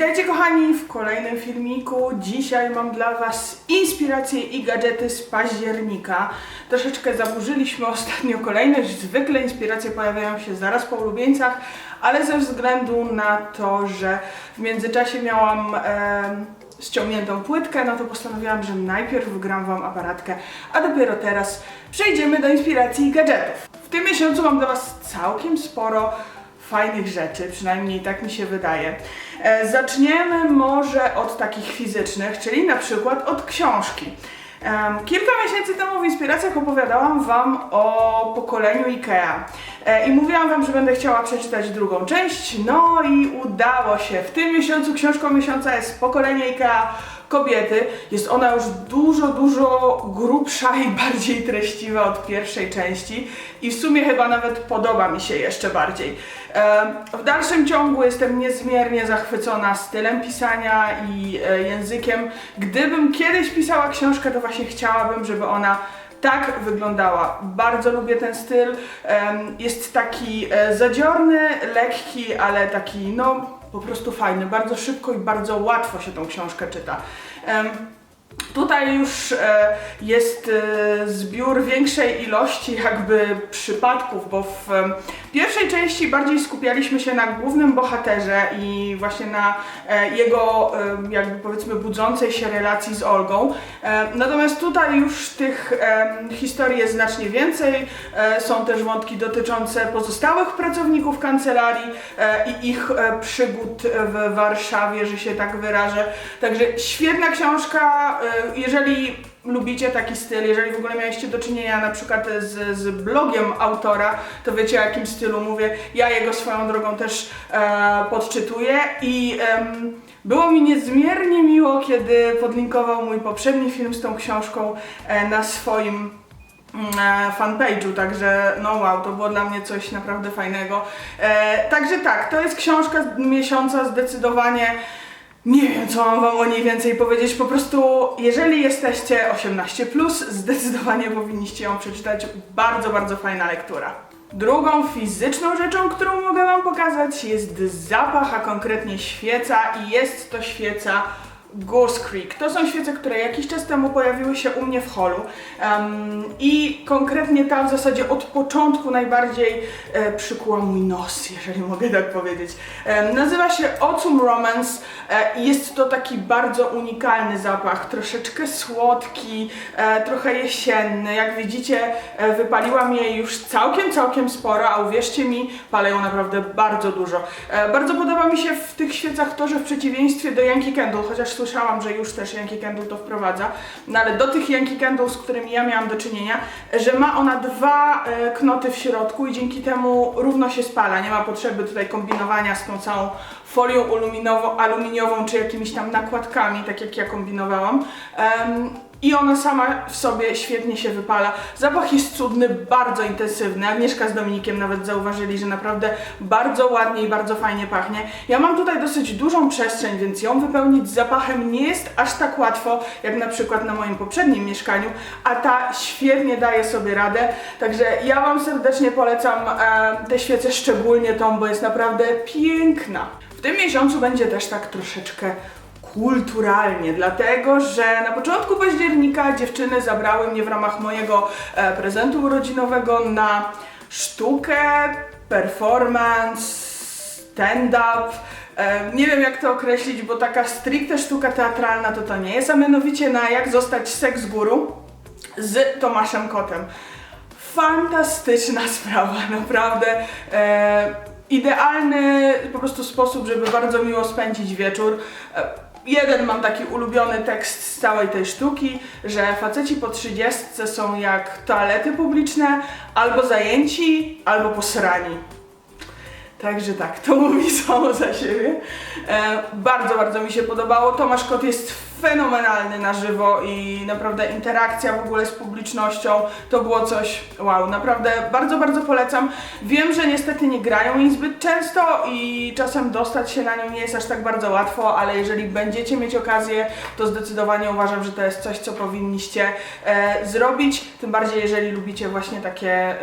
Witajcie kochani w kolejnym filmiku. Dzisiaj mam dla Was inspiracje i gadżety z października. Troszeczkę zaburzyliśmy ostatnio kolejność. Zwykle inspiracje pojawiają się zaraz po ulubieńcach, ale ze względu na to, że w międzyczasie miałam em, ściągniętą płytkę, no to postanowiłam, że najpierw wygram Wam aparatkę, a dopiero teraz przejdziemy do inspiracji i gadżetów. W tym miesiącu mam dla Was całkiem sporo fajnych rzeczy, przynajmniej tak mi się wydaje. E, zaczniemy może od takich fizycznych, czyli na przykład od książki. Kilka miesięcy temu w inspiracjach opowiadałam Wam o pokoleniu IKEA E, i mówiłam Wam, że będę chciała przeczytać drugą część, no i udało się. W tym miesiącu książką miesiąca jest pokolenie IKEA kobiety. Jest ona już dużo, dużo grubsza i bardziej treściwa od pierwszej części i w sumie chyba nawet podoba mi się jeszcze bardziej. W dalszym ciągu jestem niezmiernie zachwycona stylem pisania i e, językiem. Gdybym kiedyś pisała książkę, to właśnie chciałabym, żeby ona tak wyglądała. Bardzo lubię ten styl. Jest taki e, zadziorny, lekki, ale taki no po prostu fajny. Bardzo szybko i bardzo łatwo się tą książkę czyta. Em, Tutaj już e, jest e, zbiór większej ilości jakby przypadków, bo w em, pierwszej części bardziej skupialiśmy się na głównym bohaterze i właśnie na e, jego jakby powiedzmy budzącej się relacji z Olgą. E, natomiast tutaj już tych historii jest znacznie więcej. E, są też wątki dotyczące pozostałych pracowników kancelarii e, i ich e, przygód w Warszawie, że się tak wyrażę. Także świetna książka. E, jeżeli lubicie taki styl, jeżeli w ogóle mieliście do czynienia na przykład z, z blogiem autora, to wiecie o jakim stylu mówię. Ja jego swoją drogą też e, podczytuję i było mi niezmiernie miło, kiedy podlinkował mój poprzedni film z tą książką e, na swoim mm, e, fanpage'u, także no wow, to było dla mnie coś naprawdę fajnego. E, także tak, to jest książka miesiąca zdecydowanie. Nie wiem, co mam wam o niej więcej powiedzieć. Po prostu, jeżeli jesteście 18, zdecydowanie powinniście ją przeczytać. Bardzo, bardzo fajna lektura. Drugą fizyczną rzeczą, którą mogę wam pokazać, jest zapach, a konkretnie świeca, i jest to świeca Goose Creek. To są świece, które jakiś czas temu pojawiły się u mnie w holu Em, i konkretnie ta w zasadzie od początku najbardziej e, przykuła mój nos, jeżeli mogę tak powiedzieć. Em, nazywa się Autumn Romance e, i jest to taki bardzo unikalny zapach, troszeczkę słodki, e, trochę jesienny. Jak widzicie, e, wypaliłam jej już całkiem, całkiem sporo, a uwierzcie mi, palę ją naprawdę bardzo dużo. E, bardzo podoba mi się w tych świecach to, że w przeciwieństwie do Yankee Candle, chociaż słyszałam, że już też Yankee Candle to wprowadza, no ale do tych Yankee Candle, z którymi ja miałam do czynienia, że ma ona dwa e, knoty w środku i dzięki temu równo się spala. Nie ma potrzeby tutaj kombinowania z tą całą folią aluminiową czy jakimiś tam nakładkami, tak jak ja kombinowałam. Em, i ona sama w sobie świetnie się wypala. Zapach jest cudny, bardzo intensywny. Agnieszka z Dominikiem nawet zauważyli, że naprawdę bardzo ładnie i bardzo fajnie pachnie. Ja mam tutaj dosyć dużą przestrzeń, więc ją wypełnić zapachem nie jest aż tak łatwo, jak na przykład na moim poprzednim mieszkaniu, a ta świetnie daje sobie radę. Także ja Wam serdecznie polecam e, tę świecę, szczególnie tą, bo jest naprawdę piękna. W tym miesiącu będzie też tak troszeczkę kulturalnie, dlatego że na początku października dziewczyny zabrały mnie w ramach mojego e, prezentu urodzinowego na sztukę, performance, stand-up. E, nie wiem jak to określić, bo taka stricte sztuka teatralna to to nie jest, a mianowicie na jak zostać seks guru z Tomaszem Kotem. Fantastyczna sprawa, naprawdę. E, idealny po prostu sposób, żeby bardzo miło spędzić wieczór. Jeden mam taki ulubiony tekst z całej tej sztuki, że faceci po 30 są jak toalety publiczne, albo zajęci, albo posrani. Także tak, to mówi samo za siebie. E, bardzo, bardzo mi się podobało. Tomasz Kot jest fenomenalny na żywo i naprawdę interakcja w ogóle z publicznością to było coś wow, naprawdę bardzo, bardzo polecam. Wiem, że niestety nie grają jej zbyt często i czasem dostać się na nią nie jest aż tak bardzo łatwo, ale jeżeli będziecie mieć okazję, to zdecydowanie uważam, że to jest coś, co powinniście e, zrobić. Tym bardziej, jeżeli lubicie właśnie takie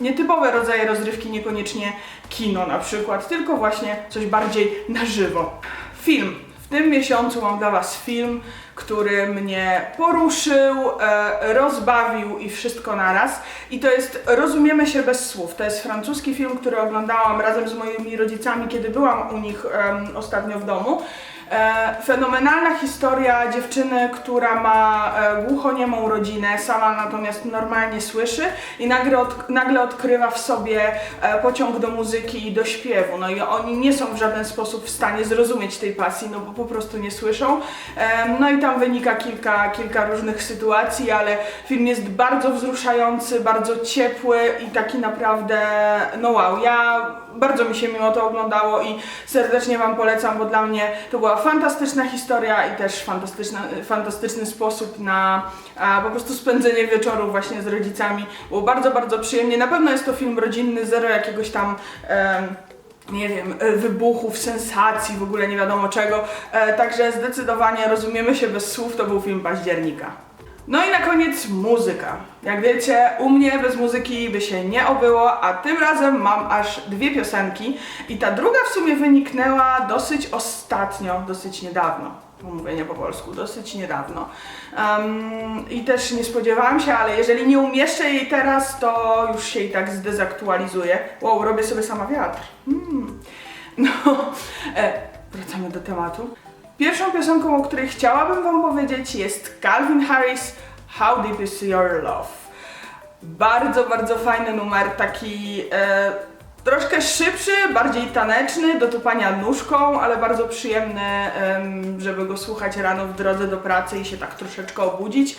nietypowe rodzaje rozrywki, niekoniecznie kino na przykład, tylko właśnie coś bardziej na żywo. film. W tym miesiącu mam dla Was film, który mnie poruszył, e, rozbawił i wszystko naraz. I to jest Rozumiemy się bez słów. To jest francuski film, który oglądałam razem z moimi rodzicami, kiedy byłam u nich ostatnio w domu. E, fenomenalna historia dziewczyny, która ma e, głuchoniemą rodzinę, sama natomiast normalnie słyszy i nagle, od, nagle odkrywa w sobie e, pociąg do muzyki i do śpiewu. No i oni nie są w żaden sposób w stanie zrozumieć tej pasji, no bo po prostu nie słyszą. No i tam wynika kilka, kilka różnych sytuacji, ale film jest bardzo wzruszający, bardzo ciepły i taki naprawdę, no wow, ja bardzo mi się mimo to oglądało i serdecznie Wam polecam, bo dla mnie to była fantastyczna historia i też fantastyczna, fantastyczny sposób na a, po prostu spędzenie wieczoru właśnie z rodzicami. Było bardzo, bardzo przyjemnie. Na pewno jest to film rodzinny, zero jakiegoś tam... em, nie wiem, wybuchów, sensacji, w ogóle nie wiadomo czego. E, także zdecydowanie rozumiemy się bez słów, to był film października. No i na koniec muzyka. Jak wiecie, u mnie bez muzyki by się nie obyło, a tym razem mam aż dwie piosenki i ta druga w sumie wyniknęła dosyć ostatnio, dosyć niedawno. Mówienie po polsku, dosyć niedawno. Em, I też nie spodziewałam się, ale jeżeli nie umieszczę jej teraz, to już się i tak zdezaktualizuje. Wow, robię sobie sama wiatr. Mm. No, e, wracamy do tematu. Pierwszą piosenką, o której chciałabym Wam powiedzieć jest Calvin Harris How Deep Is Your Love. Bardzo, bardzo fajny numer, taki e, troszkę szybszy, bardziej taneczny, do tupania nóżką, ale bardzo przyjemny, em, żeby go słuchać rano w drodze do pracy i się tak troszeczkę obudzić.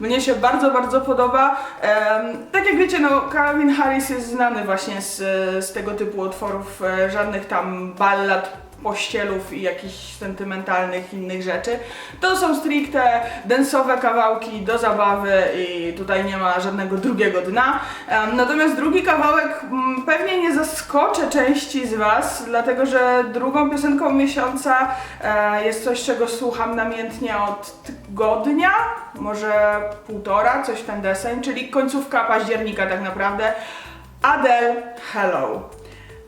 Mnie się bardzo, bardzo podoba. Em, tak jak wiecie, no Calvin Harris jest znany właśnie z, z tego typu utworów, e, żadnych tam ballad, pościelów i jakichś sentymentalnych innych rzeczy. To są stricte densowe kawałki do zabawy i tutaj nie ma żadnego drugiego dna. Natomiast drugi kawałek mm, pewnie nie zaskoczę części z Was, dlatego że drugą piosenką miesiąca e, jest coś, czego słucham namiętnie od tygodnia, może półtora, coś w ten deseń, czyli końcówka października tak naprawdę. Adele Hello.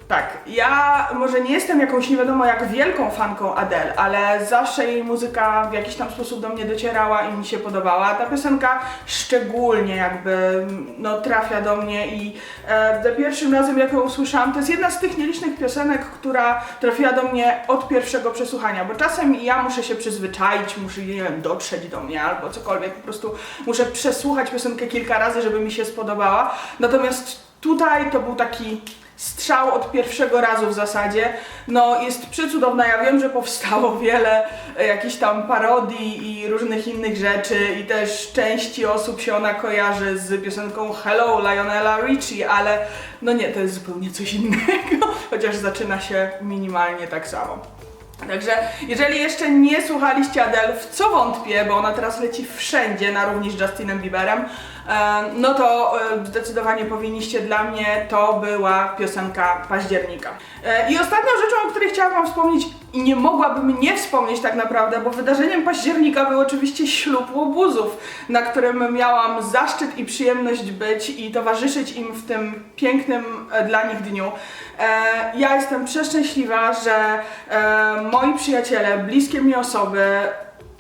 Tak, ja może nie jestem jakąś nie wiadomo jak wielką fanką Adele, ale zawsze jej muzyka w jakiś tam sposób do mnie docierała i mi się podobała. Ta piosenka szczególnie jakby no, trafia do mnie i e, za pierwszym razem jak ją usłyszałam, to jest jedna z tych nielicznych piosenek, która trafiła do mnie od pierwszego przesłuchania, bo czasem ja muszę się przyzwyczaić, muszę nie wiem, dotrzeć do mnie albo cokolwiek, po prostu muszę przesłuchać piosenkę kilka razy, żeby mi się spodobała. Natomiast tutaj to był taki strzał od pierwszego razu w zasadzie. No jest przecudowna, ja wiem, że powstało wiele jakichś tam parodii i różnych innych rzeczy i też części osób się ona kojarzy z piosenką Hello Lionela Richie, ale no nie, to jest zupełnie coś innego, chociaż zaczyna się minimalnie tak samo. Także jeżeli jeszcze nie słuchaliście Adele, w co wątpię, bo ona teraz leci wszędzie na równi z Justinem Bieberem, no to e, zdecydowanie powinniście dla mnie, to była piosenka października. E, I ostatnią rzeczą, o której chciałam Wam wspomnieć i nie mogłabym nie wspomnieć tak naprawdę, bo wydarzeniem października był oczywiście ślub łobuzów, na którym miałam zaszczyt i przyjemność być i towarzyszyć im w tym pięknym e, dla nich dniu. Ja jestem przeszczęśliwa, że moi przyjaciele, bliskie mi osoby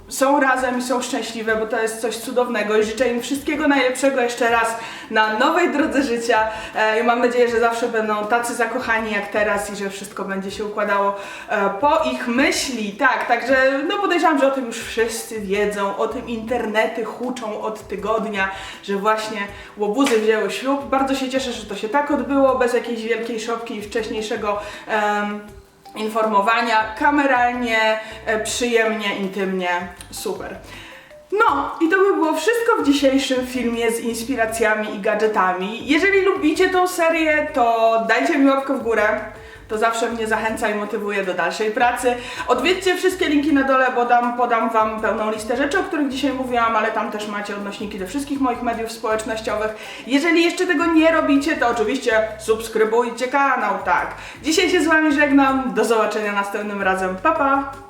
są razem i są szczęśliwe, bo to jest coś cudownego i życzę im wszystkiego najlepszego jeszcze raz na nowej drodze życia. E, i mam nadzieję, że zawsze będą tacy zakochani jak teraz i że wszystko będzie się układało e, po ich myśli, tak, także no podejrzewam, że o tym już wszyscy wiedzą, o tym internety huczą od tygodnia, że właśnie łobuzy wzięły ślub, bardzo się cieszę, że to się tak odbyło, bez jakiejś wielkiej szopki i wcześniejszego informowania, kameralnie, e, przyjemnie, intymnie, super. No i to by było wszystko w dzisiejszym filmie z inspiracjami i gadżetami. Jeżeli lubicie tą serię, to dajcie mi łapkę w górę. To zawsze mnie zachęca i motywuje do dalszej pracy. Odwiedźcie wszystkie linki na dole, bo dam, podam Wam pełną listę rzeczy, o których dzisiaj mówiłam, ale tam też macie odnośniki do wszystkich moich mediów społecznościowych. Jeżeli jeszcze tego nie robicie, to oczywiście subskrybujcie kanał, tak. Dzisiaj się z Wami żegnam, do zobaczenia następnym razem, pa pa!